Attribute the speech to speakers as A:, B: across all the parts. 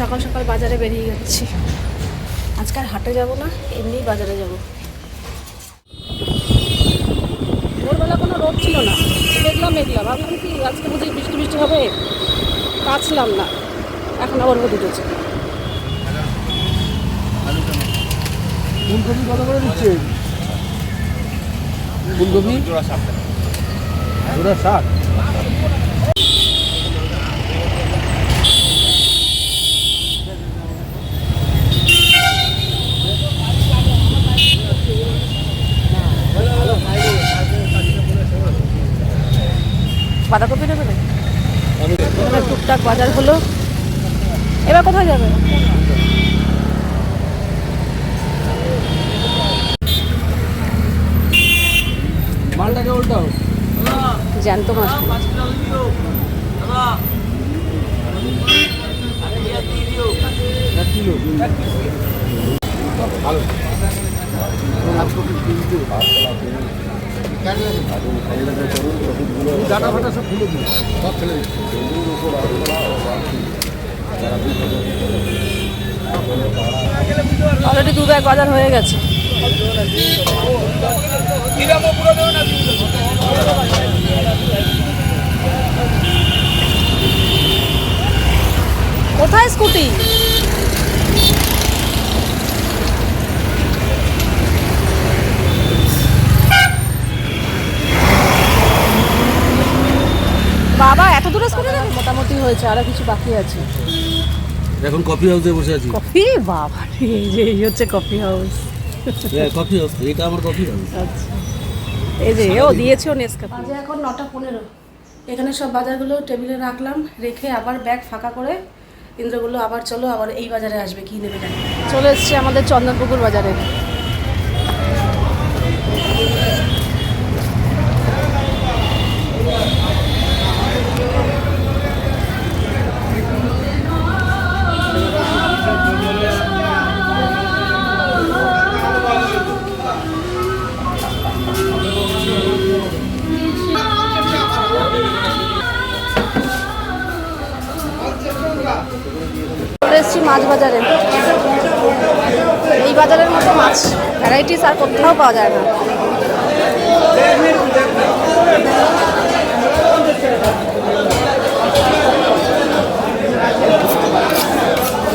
A: সকাল সকাল বাজারে বেরিয়ে যাচ্ছি। আজকাল হাটে যাব না এমনি বাজারে যাব। ভোরবেলা কোনো রোদ ছিল না দেখলাম মেঘলা। ভাবলাম কি আজকে বুঝি বৃষ্টি বৃষ্টি হবে? কাছলাম না। এখন আবার রোদ উঠেছে।
B: ফুলকপি কত করে দিচ্ছে? ফুলকপি?
C: জোড়া সাত
B: ওরা ষাট?
A: বাঁধাকপি নেবে? টুকটাক বাজার হলো। এবার কোথায় যাবে?
B: মালটাকে উল্টাও।
A: জ্যান্ত মাছ।
B: ভালো। ডাটা ফাটা সব
A: অলরেডি দু ব্যাগ বাজার হয়ে গেছে কোথায় স্কুটি বাবা এত দূরে স্কুটি যাবে আরও কিছু বাকি আছে।
B: এখন কফি হাউসে বসে আছি।
A: কফি? বাবা রে, এই যে এই হচ্ছে কফি হাউস
B: কফি হাউস এটা আমার কফি হাউস
A: আচ্ছা। এই যে ও দিয়েছে ও নেসকাফে আজ এখন নটা পনেরো। এখানে সব বাজারগুলো টেবিলে রাখলাম রেখে আবার ব্যাগ ফাঁকা করে ইন্দ্রগুলো আবার চলো আবার এই বাজারে আসবে কি নেবে জানি চলে এসছে আমাদের চন্দনপুকুর বাজারে। মাছ বাজারে। এই বাজারের মতো মাছ ভ্যারাইটিস আর কোথাও পাওয়া যায় না।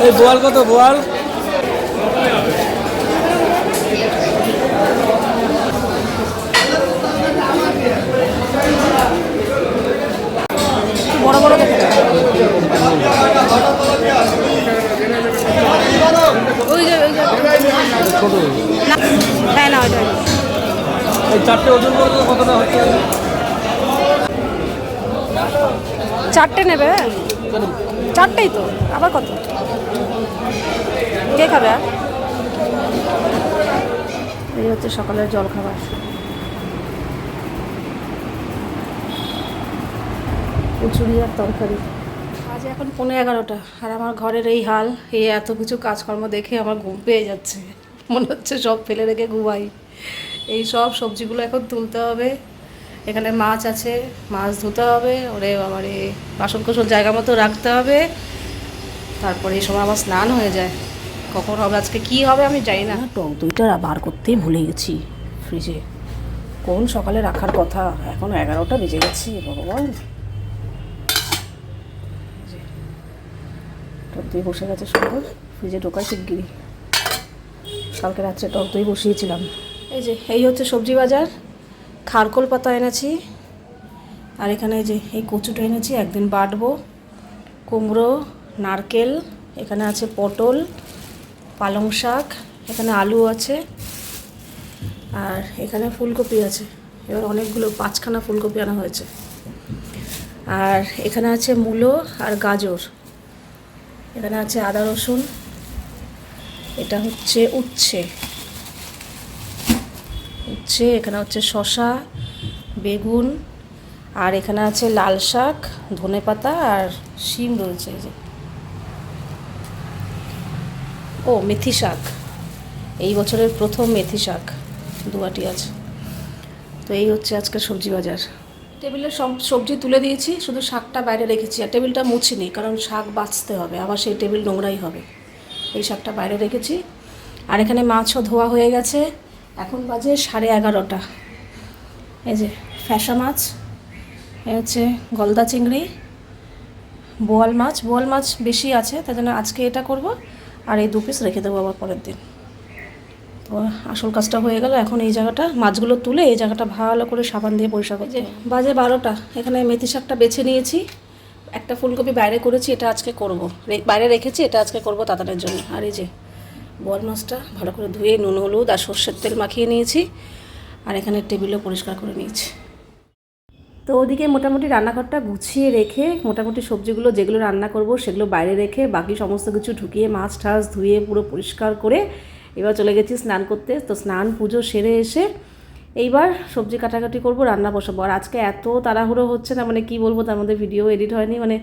B: এই বোয়াল কত? বোয়াল
A: একটু বড় বড় দেখে ওই যে ওই যে
B: ছোট
A: না হ্যাঁ না ওইটা
B: এই চারটে ওজন করতে কতটা হচ্ছে
A: চারটে নেবে হ্যাঁ? চারটেই তো, আবার কত? কে খাবে? এই হচ্ছে সকালের জল খাবার কচুরি আর তরকারি। আজ এখন পনেরো এগারোটা, আর আমার ঘরের এই হাল, এই এত কিছু কাজকর্ম দেখে আমার ঘুম পেয়ে যাচ্ছে। মনে হচ্ছে সব ফেলে রেখে ঘুমাই। এই সব সবজিগুলো এখন তুলতে হবে। এখানে মাছ আছে মাছ ধুতে হবে ওরে আবার বাসন কোসন জায়গা মতো রাখতে হবে। তারপরে এই সময় আবার স্নান হয়ে যায়। কখন হবে আজকে কি হবে আমি জানি না। টক দইটা বার করতেই ভুলে গেছি ফ্রিজে কোন সকালে রাখার কথা? এখন এগারোটা বেজে গেছি ভগবান। টক দই বসে গেছে সুন্দর ফ্রিজে ঢোকাই শিগগিরি কালকে রাত্রে টক দই বসিয়েছিলাম। এই যে এই হচ্ছে সবজি বাজার। খারকোল পাতা এনেছি। আর এখানে যে, এই কচুটা এনেছি, একদিন বাটবো। কুমড়ো, নারকেল, এখানে আছে পটল, পালং শাক, এখানে আলু আছে। আর এখানে ফুলকপি আছে। এবার অনেকগুলো, পাঁচখানা ফুলকপি আনা হয়েছে। আর এখানে আছে মূলো আর গাজর। এখানে আছে আদা রসুন। এটা হচ্ছে উচ্ছে। উচ্ছে এখানে হচ্ছে শশা বেগুন, আর এখানে আছে লাল শাক, ধনে পাতা আর শিম রয়েছে এই যে। ও, মেথি শাক। এই বছরের প্রথম মেথি শাক দুয়াটি আছে। তো এই হচ্ছে আজকের সবজি বাজার। টেবিলে সব সবজি তুলে দিয়েছি, শুধু শাকটা বাইরে রেখেছি। আর টেবিলটা মুছিনি, কারণ শাক বাঁচতে হবে, আবার সেই টেবিল নোংরাই হবে। এই শাকটা বাইরে রেখেছি। আর এখানে মাছও ধোয়া হয়ে গেছে। এখন বাজে সাড়ে এগারোটা। এই যে ফ্যাসা মাছ এ হচ্ছে গলদা চিংড়ি বোয়াল মাছ। বোয়াল মাছ বেশি আছে তাই জন্য আজকে এটা করব আর এই দু পিস রেখে দেবো আবার পরের দিন। তো আসল কাজটা হয়ে গেল এখন এই জায়গাটা মাছগুলো তুলে এই জায়গাটা ভালো করে সাবান দিয়ে পরিষ্কার হবে। বাজে বারোটা এখানে মেথি শাকটা বেছে নিয়েছি একটা ফুলকপি বাইরে করেছি এটা আজকে করব। বাইরে রেখেছি এটা আজকে করব তাতানের জন্য। আর এই যে বোয়াল মাছটা ভালো করে ধুয়ে নুন, হলুদ আর সর্ষের তেল মাখিয়ে নিয়েছি আর এখানে টেবিলও পরিষ্কার করে নিয়েছি। তো ওদিকে মোটামুটি রান্নাঘরটা গুছিয়ে রেখে মোটামুটি সবজিগুলো যেগুলো রান্না করব সেগুলো বাইরে রেখে বাকি সমস্ত কিছু ঢুকিয়ে মাছ টাছ ধুয়ে পুরো পরিষ্কার করে এবার চলে গেছি স্নান করতে। তো স্নান পুজো সেরে এসে এইবার সবজি কাটাকাটি করব, রান্না বসাবো। আর আজকে এত তাড়াহুড়ো হচ্ছে না মানে কি বলব, তার মধ্যে ভিডিও এডিট হয়নি মানে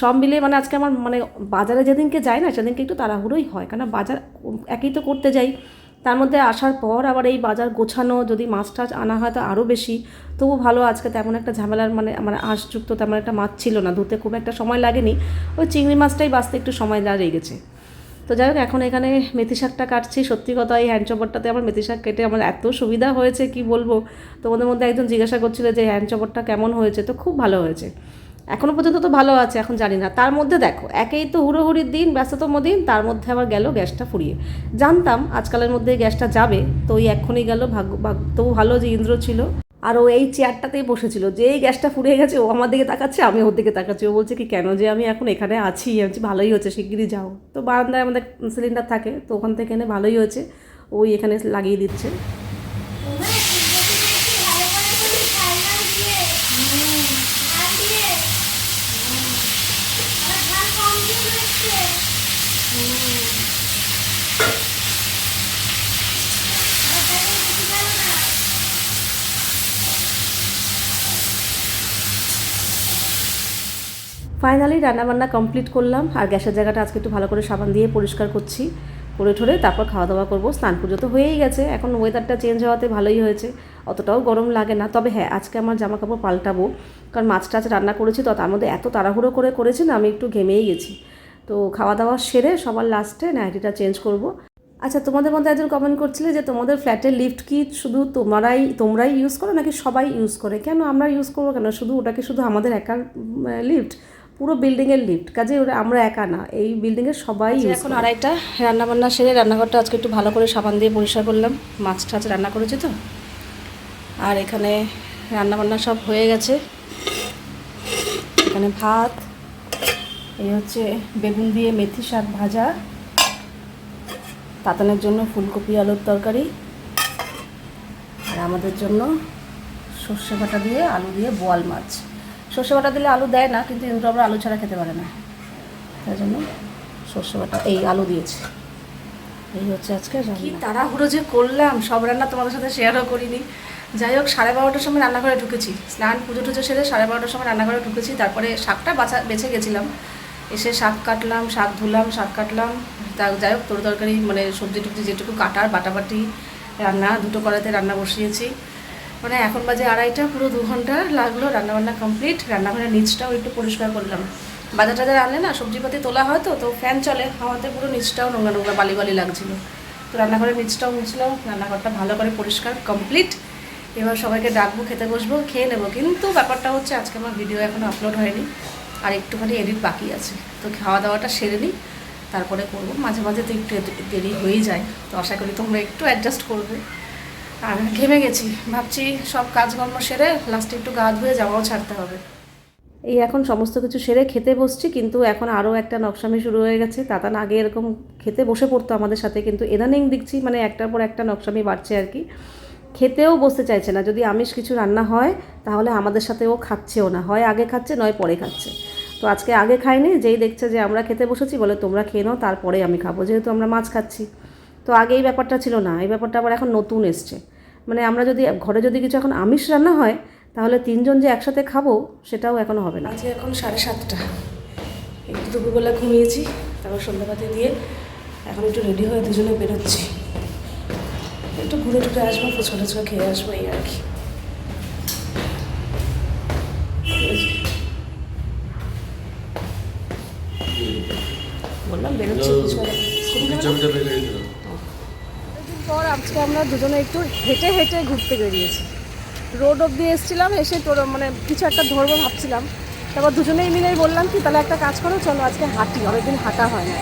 A: সব মিলিয়ে মানে আজকে আমার মানে বাজারে যেদিনকে যাই না, সেদিনকে একটু তাড়াহুড়োই হয়। কেন বাজার একই তো করতে যাই। তার মধ্যে আসার পর আবার এই বাজার গোছানো, যদি মাছ টাছ আনা হয় তো আরও বেশি। তবু ভালো, আজকে তেমন একটা ঝামেলার মানে মানে আঁশযুক্ত তেমন একটা মাছ ছিল না। ধুতে খুব একটা সময় লাগেনি। ওই চিংড়ি মাছটাই বাঁচতে একটু সময় যা লেগেছে। তো যাই হোক, এখন এখানে মেথি শাকটা কাটছি। সত্যি কথা, এই হ্যান্ড চপারটাতে আমার মেথি শাক কেটে আমার এত সুবিধা হয়েছে, কি বলব? তোমাদের মধ্যে একজন জিজ্ঞাসা করছিল যে হ্যান্ড চপারটা কেমন হয়েছে? তো খুব ভালো হয়েছে। এখনও পর্যন্ত তো ভালো আছে, এখন জানি না। তার মধ্যে দেখো, একেই তো হুড়োহুড়ির দিন, ব্যস্ততম দিন, তার মধ্যে আবার গেল গ্যাসটা ফুরিয়ে। জানতাম আজকালের মধ্যে গ্যাসটা যাবে, তো ওই এক্ষুনি গেল, ভাগ্য তবু ভালো যে ইন্দ্র ছিল, আর ও এই চেয়ারটাতেই বসেছিল। যেই গ্যাসটা ফুরিয়ে গেছে, ও আমার দিকে তাকাচ্ছে, আমি ওর দিকে তাকাচ্ছি। ও বলছে কি, কেন যে আমি এখন এখানে আছি? আমি ভালোই হচ্ছে, শিগগিরই যাও। তো বারান্দায় আমাদের সিলিন্ডার থাকে, তো ওখান থেকে এনে ভালোই হয়েছে। ওই এখানে লাগিয়ে দিচ্ছে। ফাইনালি রান্নাবান্না কমপ্লিট করলাম। আর গ্যাসের জায়গাটা আজকে একটু ভালো করে সাবান দিয়ে পরিষ্কার করছি। করে ঠরে তারপর খাওয়া দাওয়া করব। স্নান পুজো তো হয়েই গেছে। এখন ওয়েদারটা চেঞ্জ হওয়াতে ভালোই হয়েছে। অতটাও গরম লাগে না। তবে হ্যাঁ আজকে আমার জামা কাপড় পাল্টাবো। কারণ মাছ টাছ রান্না করেছি তো, তার মধ্যে এত তাড়াহুড়ো করে করেছি না, আমি একটু ঘেমেই গেছি। তো খাওয়া দাওয়া সেরে সবার লাস্টে নাইটিটা চেঞ্জ করব। আচ্ছা তোমাদের মধ্যে একজন কমেন্ট করছিলে যে, তোমাদের ফ্ল্যাটের লিফট কি শুধু তোমরাই তোমরাই ইউজ করো নাকি সবাই ইউজ করে? কেন আমরা ইউজ করব কেন? শুধু ওটা কি শুধু আমাদের একার লিফট পুরো বিল্ডিংয়ের লিফট কাজে ওটা আমরা একা না এই বিল্ডিংয়ের সবাই
B: আচ্ছা,
A: এখন আড়াইটা রান্নাবান্না সেরে রান্নাঘরটা আজকে একটু ভালো করে সাবান দিয়ে পরিষ্কার করলাম মাছ টাছ রান্না করেছি তো। আর এখানে রান্নাবান্না সব হয়ে গেছে। এখানে ভাত এই হচ্ছে বেগুন দিয়ে মেথি শাক ভাজা তাতানের জন্য ফুলকপি আলুর তরকারি আর আমাদের জন্য সর্ষে বাটা দিয়ে আলু দিয়ে বোয়াল মাছ। সর্ষে বাটা দিলে আলু দেয় না, কিন্তু ইন্দ্র আবার আলু ছাড়া খেতে পারে না। তাই জন্য সর্ষে বাটা, এই আলু দিয়েছে। এই হচ্ছে আজকে কি তাড়াহুড়ো যে করলাম, সব রান্না তোমাদের সাথে শেয়ারও করিনি। যাই হোক, সাড়ে বারোটার সময় রান্নাঘরে ঢুকেছি। স্নান, পুজো টুজো সেরে সাড়ে বারোটার সময় রান্নাঘরে ঢুকেছি। তারপরে শাকটা বাছা, বেছে গেছিলাম। এসে শাক কাটলাম, শাক ধুলাম, শাক কাটলাম। তা যাই হোক, তোর তরকারি মানে সবজি টুবজি যেটুকু কাটার, বাটাবাটি, রান্না, দুটো কড়াইতে রান্না বসিয়েছি। মানে এখন বাজে আড়াইটা, পুরো দু ঘণ্টা লাগল রান্নাবান্না কমপ্লিট রান্নাঘরের নিচটাও একটু পরিষ্কার করলাম। বাজার টাজার আনলে না, সবজিপাতি তোলা হয় তো তো ফ্যান চলে। হাওয়াতে পুরো নিচটাও নোংরা নোংরা বালি বালি লাগছিল। তো রান্নাঘরের নিচটাও মুছলাম, রান্নাঘরটা ভালো করে পরিষ্কার কমপ্লিট এবার সবাইকে ডাকবো, খেতে বসবো, খেয়ে নেব। কিন্তু ব্যাপারটা হচ্ছে, আজকে আমার ভিডিও এখনও আপলোড হয়নি। আর একটুখানি এডিট বাকি আছে। তো খাওয়া দাওয়াটা সেরে নিই, তারপরে করব। মাঝে মাঝে তো একটু দেরি হয়েই যায়। তো আশা করি তোমরা একটু অ্যাডজাস্ট করবে। আর ঘেমে গেছি। ভাবছি সব কাজকর্ম সেরে লাস্টে একটু গা ধুয়ে জামাও ছাড়তে হবে। এই এখন সমস্ত কিছু সেরে খেতে বসছি, কিন্তু এখন আরও একটা নকশামি শুরু হয়ে গেছে। তাতান আগে এরকম খেতে বসে পড়তো আমাদের সাথে, কিন্তু এদানিং দেখছি মানে একটার পর একটা নকশামি বাড়ছে আর কি। খেতেও বসতে চাইছে না। যদি আমিষ কিছু রান্না হয়, তাহলে আমাদের সাথে ও খাচ্ছেও না। হয় আগে খাচ্ছে, নয় পরে খাচ্ছে। তো আজকে আগে খায়নি যেই দেখছে যে আমরা খেতে বসেছি বলে তোমরা খেয়ে নাও, তারপরে আমি খাব। যেহেতু আমরা মাছ খাচ্ছি। তো আগে এই ব্যাপারটা ছিল না। এই ব্যাপারটা আবার এখন নতুন এসছে। মানে আমরা যদি ঘরে যদি কিছু এখন আমিষ রান্না হয় তাহলে তিনজন যে একসাথে খাব সেটাও এখন হবে না। আজকে এখন সাড়ে সাতটা। একটু দুপুরবেলা ঘুমিয়েছি তারপর সন্ধ্যাবাতি দিয়ে এখন একটু রেডি হয়ে দুজনে বেরোচ্ছি। একটু ঘুরে টুরে আসব ফুচকা টুচকা খেয়ে আসব এই আর কি। বললাম বেরোচ্ছি পর আজকে আমরা দুজনে একটু হেঁটে হেঁটে ঘুরতে বেরিয়েছি। রোড অব্দি এসেছিলাম এসে তোর মানে কিছু একটা ধরবো ভাবছিলাম। তারপর দুজনেই মিলেই বললাম কি তাহলে একটা কাজ করো চলো আজকে হাঁটি অনেকদিন হাঁটা হয় না।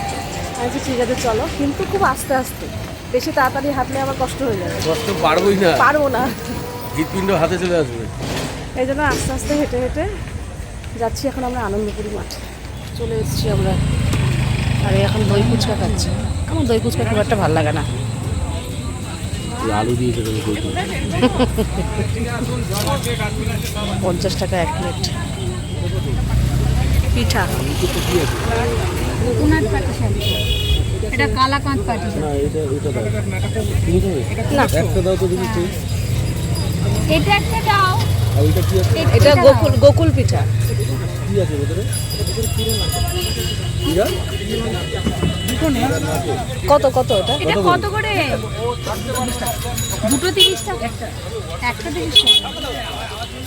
A: আমি ঠিক আছে চলো। কিন্তু খুব আস্তে আস্তে বেশি তাড়াতাড়ি হাঁটলে আমার কষ্ট হয়ে যাবে।
B: কষ্ট পারবোই না।
A: পারব না।
B: হৃৎপিণ্ড হাতে চলে আসবে।
A: এই জন্য আস্তে আস্তে হেঁটে হেঁটে যাচ্ছি এখন আমরা আনন্দপুরি মাঠে। চলে এসেছি আমরা। আর এখন দই ফুচকা খাচ্ছি। আমার দই ফুচকা খুব একটা ভালো লাগে না।
B: আলু কই
A: পঞ্চাশ টাকা এক প্লেট পিঠা।
C: কোনার পাটি শাড়ি এটা কালাকাঁদ পাটি
B: এটা এটা একটা দাও।
A: গোকুল গোকুল পিঠা।
B: কি আছে ভেতরে?
A: কত কত এটা?
C: এটা কত করে? দুটো তিরিশ টাকা একটা তিরিশ টাকা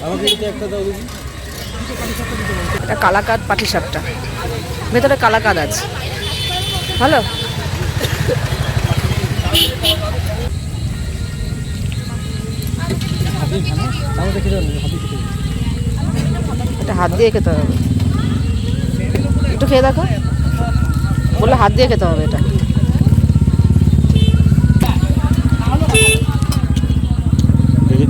B: আমাকে এটা একটা দাও দেখি।
A: এটা কালাকাদ পাটি সাপটা ভেতরে কালাকাদ আছে। ভালো? এটা হাত দিয়ে খেতে হবে। একটু খেয়ে দেখো। বললে হাত দিয়ে খেতে হবে এটা।
B: দেখে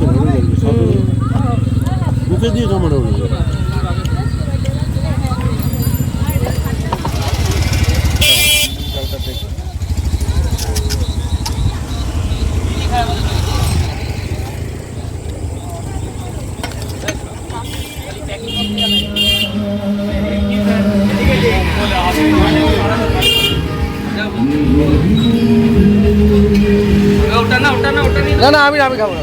B: মুখে দিয়ে কামড় হবে না না আমি আমি খাব না।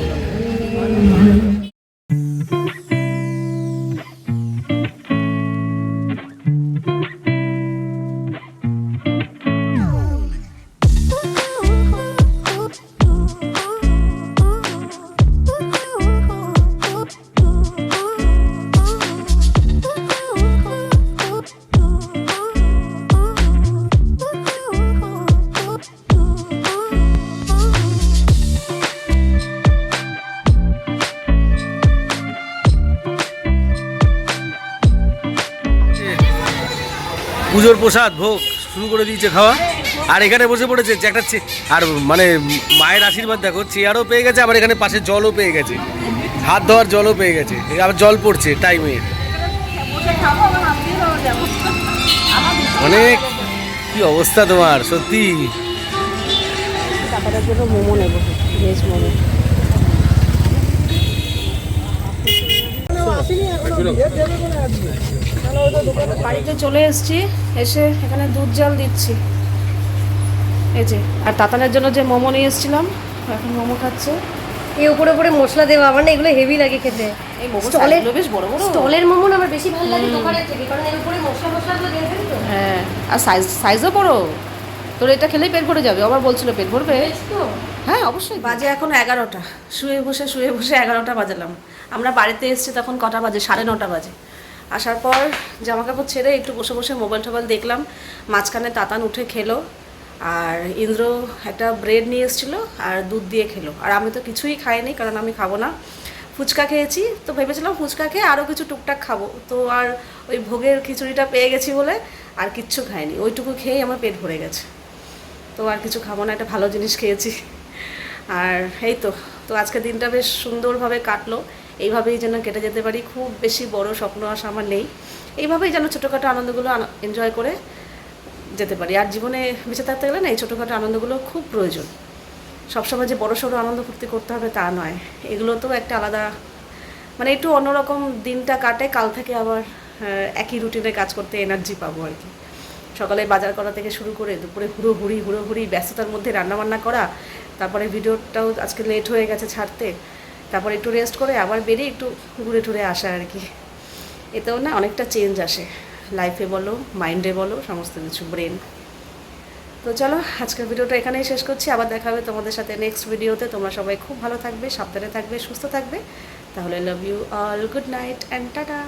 B: পুজোর প্রসাদ ভোগ শুরু করে দিয়েছে খাওয়া। আর এখানে বসে পড়েছে যে একটা চে- আর মানে মায়ের আশীর্বাদ দেখো চেয়ারও পেয়ে গেছে আবার এখানে পাশে জলও পেয়ে গেছে। হাত ধোয়ার জলও পেয়ে গেছে আবার জল পড়ছে টাইমে অনেক কি অবস্থা তোমার সত্যি?
A: টাকাটার বাড়িতে চলে এসেছি এসে এখানে দুধ জল দিচ্ছি। এই যে আর তাতানের জন্য যে মোমো নিয়ে এসেছিলাম এখন মোমো খাচ্ছে।
D: এই উপরে উপরে মশলা দেওয়া আমার না এগুলো হেভি লাগে খেতে। স্টলের
A: বেশ বড় বড়।
D: স্টলের মোমো না আমার বেশি ভালো লাগে দোকানের থেকে কারণ এর উপরে মশলা মশলা গুলো দিয়ে তো?
A: হ্যাঁ আর সাইজ সাইজও বড়। তোর এটা খেলেই পেট ভরে যাবে আবার বলছিল পেট ভরবে।
D: তো।
A: হ্যাঁ অবশ্যই। বাজে এখন এগারোটা শুয়ে বসে শুয়ে বসে এগারোটা বাজালাম। আমরা বাড়িতে এসেছি তখন কটা বাজে? সাড়ে নটা বাজে। আসার পর জামা কাপড় ছেড়ে একটু বসে বসে মোবাইল টোবাইল দেখলাম। মাঝখানে তাতান উঠে খেলো, আর ইন্দ্র একটা ব্রেড নিয়ে এসেছিল আর দুধ দিয়ে খেলো। আর আমি তো কিছুই খাইনি, কারণ আমি খাব না। ফুচকা খেয়েছি, তো ভেবেছিলাম ফুচকা খেয়ে আরও কিছু টুকটাক খাব। তো আর ওই ভোগের খিচুড়িটা পেয়ে গেছি বলে আর কিচ্ছু খাইনি। ওইটুকু খেয়েই আমার পেট ভরে গেছে। তো আর কিছু খাব না, একটা ভালো জিনিস খেয়েছি। আর এই তো তো আজকে দিনটা বেশ সুন্দরভাবে কাটলো। এইভাবেই যেন কেটে যেতে পারি। খুব বেশি বড় স্বপ্ন আশা আমার নেই। এইভাবেই যেন ছোটোখাটো আনন্দগুলো এনজয় করে যেতে পারি। আর জীবনে বেঁচে থাকতে গেলে না, এই ছোটোখাটো আনন্দগুলো খুব প্রয়োজন। সবসময় যে বড় সড়ো আনন্দ ফুর্তি করতে হবে তা নয়। এগুলো তো একটা আলাদা মানে একটু অন্যরকম দিনটা কাটে, কাল থেকে আবার একই রুটিনে কাজ করতে এনার্জি পাবো আর কি। সকালে বাজার করা থেকে শুরু করে দুপুরে হুড়োহুড়ি হুড়োহুড়ি, ব্যস্ততার মধ্যে রান্নাবান্না করা, তারপরে ভিডিওটাও আজকে লেট হয়ে গেছে ছাড়তে তারপরে একটু রেস্ট করে আবার বেরিয়ে একটু ঘুরে টুরে আসা আর কি। এতেও না অনেকটা চেঞ্জ আসে। লাইফে বলো মাইন্ডে বলো, সমস্ত কিছু ব্রেন তো চলো, আজকের ভিডিওটা এখানেই শেষ করছি। আবার দেখা হবে তোমাদের সাথে নেক্সট ভিডিওতে তোমরা সবাই খুব ভালো থাকবে, সাবধানে থাকবে, সুস্থ থাকবে। তাহলে love you all good night and tata